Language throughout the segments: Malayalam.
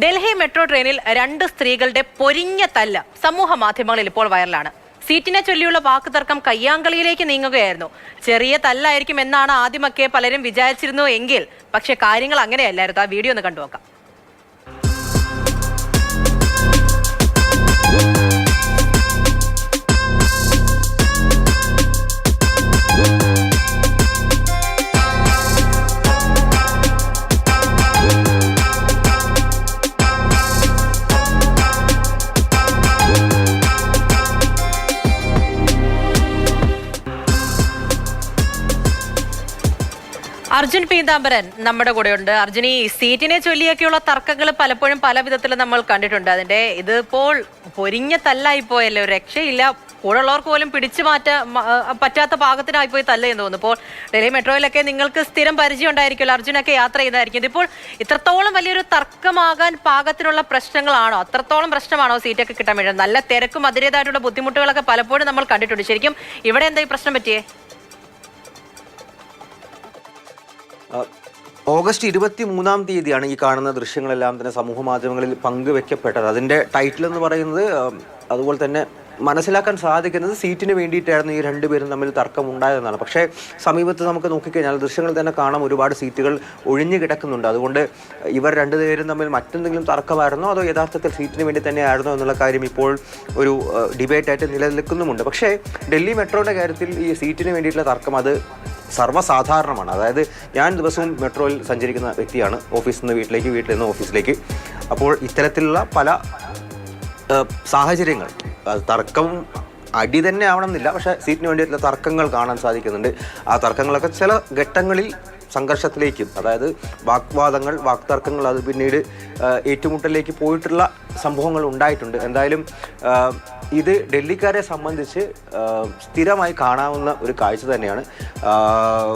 ഡൽഹി മെട്രോ ട്രെയിനിൽ രണ്ട് സ്ത്രീകളുടെ പൊരിഞ്ഞ തല്ല് സമൂഹ മാധ്യമങ്ങളിൽ ഇപ്പോൾ വൈറലാണ്. സീറ്റിനെ ചൊല്ലിയുള്ള വാക്കുതർക്കം കയ്യാങ്കളിയിലേക്ക് നീങ്ങുകയായിരുന്നു. ചെറിയ തല്ലായിരിക്കും എന്നാണ് ആദ്യമൊക്കെ പലരും വിചാരിച്ചിരുന്നു എങ്കിൽ പക്ഷെ കാര്യങ്ങൾ അങ്ങനെയല്ലായിരുന്നു. ആ വീഡിയോ ഒന്ന് കണ്ടുനോക്കാം. അർജുൻ പീതാംബരൻ നമ്മുടെ കൂടെയുണ്ട്. അർജുൻ ഈ സീറ്റിനെ ചൊല്ലിയൊക്കെയുള്ള തർക്കങ്ങൾ പലപ്പോഴും പല വിധത്തിൽ നമ്മൾ കണ്ടിട്ടുണ്ട്. അതിന്റെ ഇതിപ്പോൾ പൊരിഞ്ഞ തല്ലായി പോയല്ലോ രക്ഷയില്ല. കൂടെയുള്ളവർക്ക് പോലും പിടിച്ചു മാറ്റ പറ്റാത്ത പാകത്തിനായി പോയി തല്ല എന്ന് തോന്നുന്നു. ഇപ്പോൾ ഡൽഹി മെട്രോയിലൊക്കെ നിങ്ങൾക്ക് സ്ഥിരം പരിചയം ഉണ്ടായിരിക്കുമല്ലോ. അർജുനൊക്കെ യാത്ര ചെയ്തായിരിക്കും ഇതിപ്പോൾ ഇത്രത്തോളം വലിയൊരു തർക്കമാകാൻ പാകത്തിനുള്ള പ്രശ്നങ്ങളാണോ? അത്രത്തോളം പ്രശ്നമാണോ സീറ്റൊക്കെ കിട്ടാൻ വേണ്ടി നല്ല തിരക്കും അതിന്റെതായിട്ടുള്ള ബുദ്ധിമുട്ടുകളൊക്കെ പലപ്പോഴും നമ്മൾ കണ്ടിട്ടുണ്ട്. ശരിക്കും ഇവിടെ എന്താ ഈ പ്രശ്നം പറ്റിയേ? ഓഗസ്റ്റ് ഇരുപത്തി മൂന്നാം തീയതിയാണ് ഈ കാണുന്ന ദൃശ്യങ്ങളെല്ലാം തന്നെ സമൂഹ മാധ്യമങ്ങളിൽ പങ്കുവെക്കപ്പെട്ടത്. അതിന്റെ ടൈറ്റിൽ എന്ന് പറയുന്നത് അതുപോലെ തന്നെ മനസ്സിലാക്കാൻ സാധിക്കുന്നത് സീറ്റിന് വേണ്ടിയിട്ടായിരുന്നു ഈ രണ്ടുപേരും തമ്മിൽ തർക്കം ഉണ്ടായതെന്നാണ് പക്ഷേ സമീപത്ത് നമുക്ക് നോക്കിക്കഴിഞ്ഞാൽ ദൃശ്യങ്ങൾ തന്നെ കാണാം ഒരുപാട് സീറ്റുകൾ ഒഴിഞ്ഞു കിടക്കുന്നുണ്ട്. അതുകൊണ്ട് ഇവർ രണ്ടുപേരും തമ്മിൽ മറ്റെന്തെങ്കിലും തർക്കമായിരുന്നോ? അതോ യഥാർത്ഥത്തിൽ സീറ്റിന് വേണ്ടി തന്നെയായിരുന്നോ എന്നുള്ള കാര്യം ഇപ്പോൾ ഒരു ഡിബേറ്റായിട്ട് നിലനിൽക്കുന്നുമുണ്ട്. പക്ഷേ ഡൽഹി മെട്രോയുടെ കാര്യത്തിൽ ഈ സീറ്റിന് വേണ്ടിയിട്ടുള്ള തർക്കം അത് സർവസാധാരണമാണ്. അതായത് ഞാൻ ദിവസവും മെട്രോയിൽ സഞ്ചരിക്കുന്ന വ്യക്തിയാണ് ഓഫീസിൽ നിന്ന് വീട്ടിലേക്ക് വീട്ടിൽ നിന്ന് ഓഫീസിലേക്ക്. അപ്പോൾ ഇത്തരത്തിലുള്ള പല സാഹചര്യങ്ങൾ. തർക്കം അടി തന്നെ ആവണമെന്നില്ല. പക്ഷേ സീറ്റിന് വേണ്ടിയിട്ടുള്ള തർക്കങ്ങൾ കാണാൻ സാധിക്കുന്നുണ്ട്. ആ തർക്കങ്ങളൊക്കെ ചില ഘട്ടങ്ങളിൽ സംഘർഷത്തിലേക്കും അതായത് വാഗ്വാദങ്ങൾ വാക്തർക്കങ്ങൾ അത് പിന്നീട് ഏറ്റുമുട്ടലിലേക്ക് പോയിട്ടുള്ള സംഭവങ്ങൾ ഉണ്ടായിട്ടുണ്ട്. എന്തായാലും ഇത് ഡൽഹിക്കാരെ സംബന്ധിച്ച് സ്ഥിരമായി കാണാവുന്ന ഒരു കാഴ്ച തന്നെയാണ്.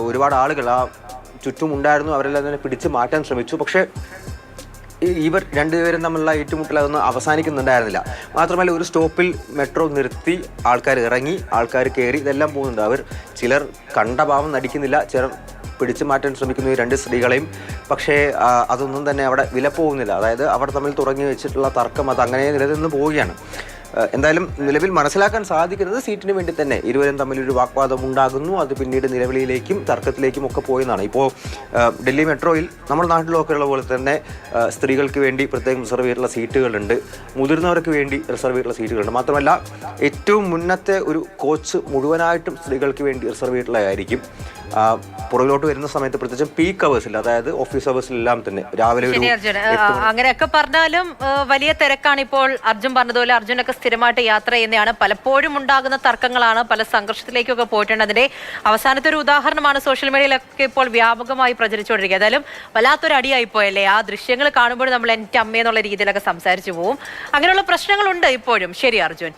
ഒരുപാട് ആളുകൾ ആ ചുറ്റുമുണ്ടായിരുന്നു. അവരെല്ലാം തന്നെ പിടിച്ചു മാറ്റാൻ ശ്രമിച്ചു. പക്ഷേ ഇവർ രണ്ടുപേരും തമ്മിലുള്ള ഏറ്റുമുട്ടൽ അതൊന്നും അവസാനിക്കുന്നുണ്ടായിരുന്നില്ല. മാത്രമല്ല ഒരു സ്റ്റോപ്പിൽ മെട്രോ നിർത്തി ആൾക്കാർ ഇറങ്ങി ആൾക്കാർ കയറി ഇതെല്ലാം പോകുന്നുണ്ട്. അവർ ചിലർ കണ്ട ഭാവം നടിക്കുന്നില്ല ചിലർ പിടിച്ചു മാറ്റാൻ ശ്രമിക്കുന്നു ഈ രണ്ട് സ്ത്രീകളെയും. പക്ഷേ അതൊന്നും തന്നെ അവിടെ വില പോകുന്നില്ല അതായത് അവർ തമ്മിൽ തുടങ്ങി വെച്ചിട്ടുള്ള തർക്കം അത് അങ്ങനെ നിലനിന്ന് പോവുകയാണ്. എന്തായാലും നിലവിൽ മനസ്സിലാക്കാൻ സാധിക്കുന്നത് സീറ്റിന് വേണ്ടി തന്നെ ഇരുവരും തമ്മിലൊരു വാഗ്വാദം ഉണ്ടാകുന്നു. അത് പിന്നീട് നിലവിളിയിലേക്കും തർക്കത്തിലേക്കും ഒക്കെ പോയെന്നാണ്. ഇപ്പോൾ ഡൽഹി മെട്രോയിൽ നമ്മുടെ നാട്ടിലൊക്കെ ഉള്ള പോലെ തന്നെ സ്ത്രീകൾക്ക് വേണ്ടി പ്രത്യേകം റിസർവ് ചെയ്തിട്ടുള്ള സീറ്റുകളുണ്ട്. മുതിർന്നവർക്ക് വേണ്ടി റിസർവ് ചെയ്തിട്ടുള്ള സീറ്റുകളുണ്ട്. മാത്രമല്ല ഏറ്റവും മുന്നത്തെ ഒരു കോച്ച് മുഴുവനായിട്ടും സ്ത്രീകൾക്ക് വേണ്ടി റിസർവ് ചെയ്തിട്ടുള്ളതായിരിക്കും. പുറകിലോട്ട് വരുന്ന സമയത്ത് പ്രത്യേകിച്ചും പീക്ക് അവേഴ്സിൽ അതായത് ഓഫീസ് അവേഴ്സിലെല്ലാം തന്നെ. രാവിലെ ഒരു അങ്ങനെയൊക്കെ പറഞ്ഞാലും വലിയ തിരക്കാണ് ഇപ്പോൾ അർജുൻ പറഞ്ഞതുപോലെ. അർജുനൊക്കെ സ്ഥിരമായിട്ട് യാത്ര ചെയ്യുന്നതാണ്. പലപ്പോഴും ഉണ്ടാകുന്ന തർക്കങ്ങളാണ് പല സംഘർഷത്തിലേക്കൊക്കെ പോയിട്ടുണ്ട് അതിന്റെ അവസാനത്തെ ഒരു ഉദാഹരണമാണ് സോഷ്യൽ മീഡിയയിലൊക്കെ ഇപ്പോൾ വ്യാപകമായി പ്രചരിച്ചുകൊണ്ടിരിക്കുക. ഏതായാലും വല്ലാത്തൊരു അടിയായി പോയല്ലേ? ആ ദൃശ്യങ്ങൾ കാണുമ്പോൾ നമ്മൾ എന്റെ അമ്മയെന്നുള്ള രീതിയിലൊക്കെ സംസാരിച്ചു പോവും. അങ്ങനെയുള്ള പ്രശ്നങ്ങളുണ്ട് ഇപ്പോഴും. ശരി അർജുൻ.